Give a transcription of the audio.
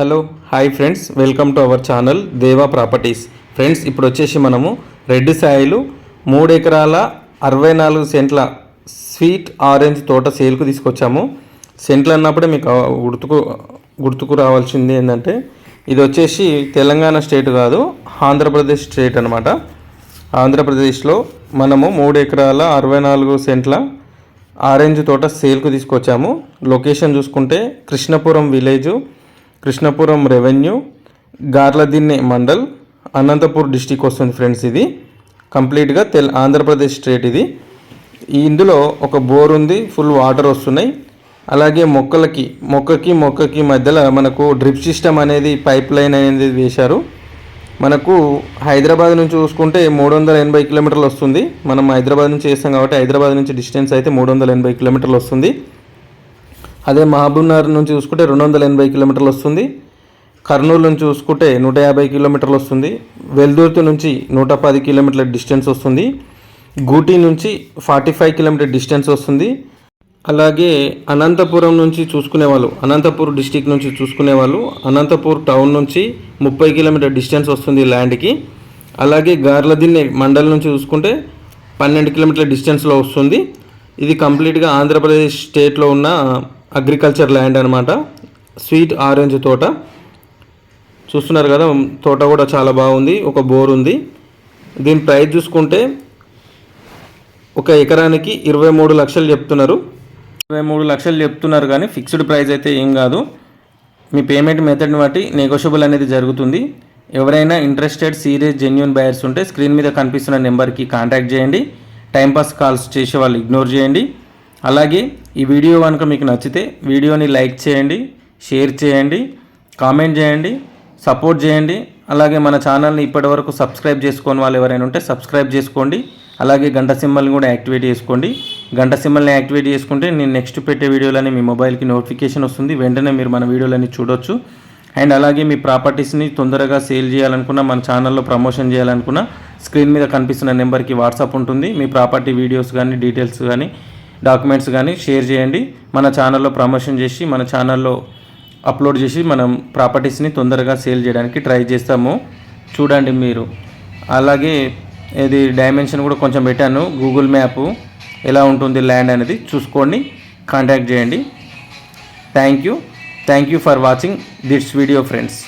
Hello hi friends. Welcome to our channel Deva properties. Friends ఇప్పుడు వచ్చేసి మనము రెడ్డి సాయిలు మూడు ఎకరాల అరవై నాలుగు సెంట్ల స్వీట్ ఆరెంజ్ తోట సేల్కు తీసుకొచ్చాము. సెంట్లు అన్నప్పుడే మీకు గుర్తుకు గుర్తుకు రావాల్సింది ఏంటంటే ఇది వచ్చేసి తెలంగాణ స్టేట్ కాదు ఆంధ్రప్రదేశ్ స్టేట్ అనమాట ఆంధ్రప్రదేశ్లో మనము మూడు ఎకరాల అరవై నాలుగు సెంట్ల ఆరెంజ్ తోట సేల్కు తీసుకొచ్చాము. లొకేషన్ చూసుకుంటే Krishnapuram village Krishnapuram revenue Garladinne mandal Anantapur district వస్తుంది ఫ్రెండ్స్ ఇది. కంప్లీట్గా తెల్ ఆంధ్రప్రదేశ్ స్టేట్ ఇది. ఈ ఇందులో ఒక బోర్ ఉంది ఫుల్ వాటర్ వస్తున్నాయి. అలాగే మొక్కలకి మొక్కకి మొక్కకి మధ్యలో మనకు డ్రిప్ సిస్టమ్ అనేది పైప్ లైన్ అనేది వేశారు. మనకు హైదరాబాద్ నుంచి చూసుకుంటే మూడు వందల ఎనభై కిలోమీటర్లు వస్తుంది. మనం హైదరాబాద్ నుంచి చేస్తాం కాబట్టి హైదరాబాద్ నుంచి డిస్టెన్స్ అయితే మూడు వందల ఎనభై కిలోమీటర్లు వస్తుంది. అదే మహబూబ్నగర్ నుంచి చూసుకుంటే రెండు వందల ఎనభై కిలోమీటర్లు వస్తుంది. కర్నూలు నుంచి చూసుకుంటే నూట యాభై కిలోమీటర్లు వస్తుంది. వెల్దుర్తి నుంచి నూట పది కిలోమీటర్ల డిస్టెన్స్ వస్తుంది. గూటీ నుంచి ఫార్టీ ఫైవ్ కిలోమీటర్ డిస్టెన్స్ వస్తుంది. అలాగే అనంతపురం నుంచి చూసుకునే వాళ్ళు అనంతపూర్ డిస్టిక్ నుంచి చూసుకునే వాళ్ళు అనంతపూర్ టౌన్ నుంచి ముప్పై కిలోమీటర్ డిస్టెన్స్ వస్తుంది ల్యాండ్కి. అలాగే గార్లదిన్నె మండల్ నుంచి చూసుకుంటే పన్నెండు కిలోమీటర్ల డిస్టెన్స్లో వస్తుంది. ఇది కంప్లీట్గా ఆంధ్రప్రదేశ్ స్టేట్లో ఉన్న అగ్రికల్చర్ ల్యాండ్ అనమాట స్వీట్ ఆరెంజ్ తోట. చూస్తున్నారు కదా తోట కూడా చాలా బాగుంది ఒక బోర్ ఉంది. దీని ప్రైస్ చూసుకుంటే ఒక ఎకరానికి ఇరవై మూడు లక్షలు చెప్తున్నారు. ఇరవై మూడు లక్షలు చెప్తున్నారు కానీ ఫిక్స్డ్ ప్రైస్ అయితే ఏం కాదు. మీ పేమెంట్ మెథడ్ని బట్టి నెగోషియబుల్ అనేది జరుగుతుంది. ఎవరైనా ఇంట్రెస్టెడ్ సీరియస్ జెన్యున్ బయర్స్ ఉంటే స్క్రీన్ మీద కనిపిస్తున్న నెంబర్కి కాంటాక్ట్ చేయండి. టైంపాస్ కాల్స్ చేసే వాళ్ళు ఇగ్నోర్ చేయండి. అలాగే ఈ వీడియో కనుక మీకు నచ్చితే వీడియోని లైక్ చేయండి షేర్ చేయండి కామెంట్ చేయండి సపోర్ట్ చేయండి. అలాగే మన ఛానల్ని ఇప్పటివరకు సబ్స్క్రైబ్ చేసుకోని వాళ్ళు ఎవరైనా ఉంటే సబ్స్క్రైబ్ చేసుకోండి. అలాగే గంట సింబల్ని కూడా యాక్టివేట్ చేసుకోండి. గంట సింబల్ని యాక్టివేట్ చేసుకుంటే నేను నెక్స్ట్ పెట్టే వీడియోలని మీ మొబైల్కి నోటిఫికేషన్ వస్తుంది. వెంటనే మీరు మన వీడియోలన్నీ చూడొచ్చు. అండ్ అలాగే మీ ప్రాపర్టీస్ని తొందరగా సేల్ చేయాలనుకున్నా మన ఛానల్లో ప్రమోషన్ చేయాలనుకున్నా స్క్రీన్ మీద కనిపిస్తున్న నెంబర్కి వాట్సాప్ ఉంటుంది. మీ ప్రాపర్టీ వీడియోస్ కానీ డీటెయిల్స్ కానీ డాక్యుమెంట్స్ కానీ షేర్ చేయండి. మన ఛానల్లో ప్రమోషన్ చేసి మన ఛానల్లో అప్లోడ్ చేసి మనం ప్రాపర్టీస్ని తొందరగా సేల్ చేయడానికి ట్రై చేస్తాము. చూడండి మీరు. అలాగే ఇది డైమెన్షన్ కూడా కొంచెం పెట్టాను. గూగుల్ మ్యాప్ ఎలా ఉంటుంది ల్యాండ్ అనేది చూసుకోండి. కాంటాక్ట్ చేయండి. Thank you. Thank you for watching this video friends.